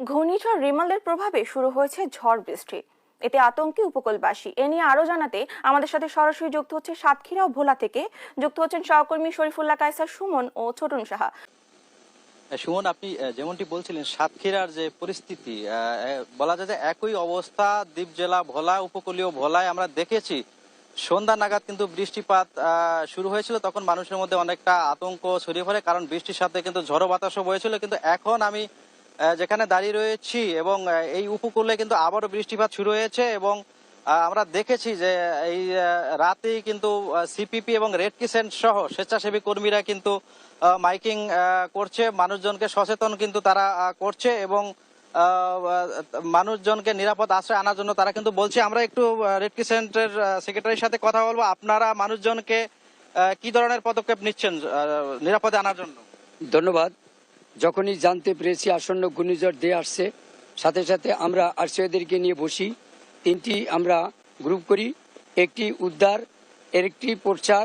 ঘূর্ণিঝড় রিমালের প্রভাবে শুরু হয়েছে ঝড় বৃষ্টি। এতে আতঙ্কে উপকূলবাসী। এ নিয়ে আরও জানাতে আমাদের সাথে সরাসরি যুক্ত হচ্ছে সাতক্ষীরা ও ভোলা থেকে। যুক্ত হচ্ছেন সহকর্মী শরীফুল্লাহ কায়সার, সুমন ও ছোটন সাহা। সুমন, আপনি যেমনটি বলছিলেন, সাতক্ষীরার যে পরিস্থিতি বলা যায় যে একই অবস্থা দ্বীপ জেলা ভোলা, উপকূলীয় ভোলায় আমরা দেখেছি। সন্ধ্যা নাগাদ কিন্তু বৃষ্টিপাত শুরু হয়েছিল। তখন মানুষের মধ্যে অনেকটা আতঙ্ক ছড়িয়ে পড়ে, কারণ বৃষ্টির সাথে কিন্তু ঝড়ো বাতাসও বয়েছিল কিন্তু এখন আমি যেখানে দাঁড়িয়ে রয়েছি এবং এই উপকূলে কিন্তু আবারও বৃষ্টিপাত শুরু হয়েছে এবং আমরা দেখেছি যে এই রাতেই কিন্তু সিপিপি এবং রেড ক্রিসেন্ট সহ স্বেচ্ছাসেবী কর্মীরা কিন্তু মাইকিং করছে। মানুষজনকে সচেতন কিন্তু তারা করছে এবং মানুষজনকে নিরাপদ আশ্রয় আনার জন্য তারা কিন্তু বলছে। আমরা একটু রেড ক্রিসেন্টের সেক্রেটারির সাথে কথা বলব। আপনারা মানুষজনকে কি ধরনের পদক্ষেপ নিচ্ছেন নিরাপদে আনার জন্য? ধন্যবাদ। যখনই জানতে পেরেছি আসন্ন ঘূর্ণিঝড় দিয়ে আসছে, সাথে সাথে আমরা আশ্রয়দেরকে নিয়ে বসি। তিনটি আমরা গ্রুপ করি, একটি উদ্ধার একটি প্রচার,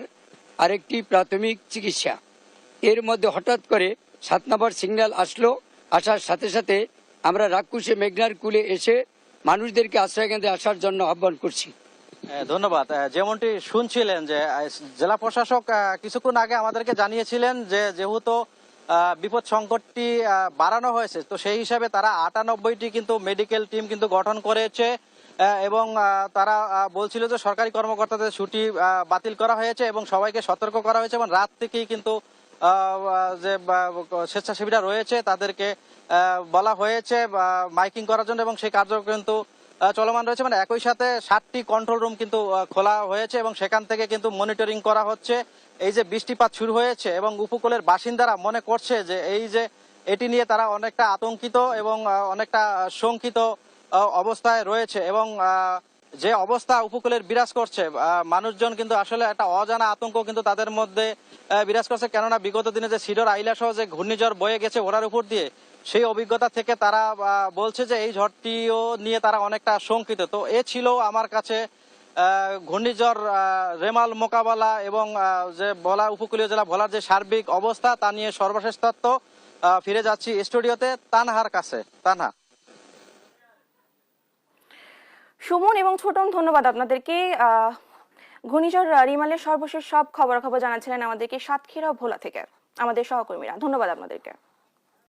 আরেকটি প্রাথমিক চিকিৎসা। এর মধ্যে হঠাৎ করে সাত নম্বর সিগন্যাল আসলো, আসার সাথে সাথে আমরা রাক্ষুসে মেঘনার কুলে এসে মানুষদেরকে আশ্রয়কেন্দ্রে আসার জন্য আহ্বান করছি। ধন্যবাদ। যেমনটি শুনছিলেন যে জেলা প্রশাসক কিছুক্ষণ আগে আমাদেরকে জানিয়েছিলেন যে, যেহেতু বিপদ সংকটটি বাড়ানো হয়েছে। তো সেই হিসাবে তারা আটানব্বইটি কিন্তু মেডিকেল টিম কিন্তু গঠন করেছে এবং তারা বলছিল যে সরকারি কর্মকর্তাদের ছুটি বাতিল করা হয়েছে এবং সবাইকে সতর্ক করা হয়েছে এবং রাত থেকেই কিন্তু যে স্বেচ্ছাসেবীরা রয়েছে তাদেরকে বলা হয়েছে মাইকিং করার জন্য এবং সেই কার্য কিন্তু চলমান রয়েছে। মানে একই সাথে ষাটটি কন্ট্রোল রুম কিন্তু খোলা হয়েছে এবং সেখান থেকে কিন্তু মনিটরিং করা হচ্ছে। এই যে বৃষ্টিপাত শুরু হয়েছে এবং উপকূলের বাসিন্দারা মনে করছে যে এই যে এটি নিয়ে তারা অনেকটা আতঙ্কিত এবং অনেকটা শঙ্কিত অবস্থায় রয়েছে এবং যে অবস্থা উপকূলের বিরাজ করছে মানুষজন কিন্তু আসলে একটা অজানা আতঙ্ক কিন্তু তাদের মধ্যে বিরাজ করছে। কেননা বিগত দিনে যে সিডর আইলা সহ যে ঘূর্ণিঝড় বয়ে গেছে ওনার উপর দিয়ে সেই অভিজ্ঞতা থেকে তারা বলছে যে এই ঝড়টিও নিয়ে তারা অনেকটা শঙ্কিত তো এ ছিল আমার কাছে ঘূর্ণিঝড় রেমাল মোকাবেলা এবং যে ভোলা উপকূলীয় জেলা ভোলার যে সার্বিক অবস্থা তা নিয়ে সর্বশেষ আহ, ফিরে যাচ্ছি স্টুডিওতে তানহার কাছে। তানহা। সুমন এবং ছোটন ধন্যবাদ আপনাদেরকে। ঘূর্ণিঝড় রিমালের সর্বশেষ সব খবরাখবর জানাচ্ছিলেন আমাদেরকে সাতক্ষীরা ভোলা থেকে। আমাদের সহকর্মীরা ধন্যবাদ আপনাদেরকে।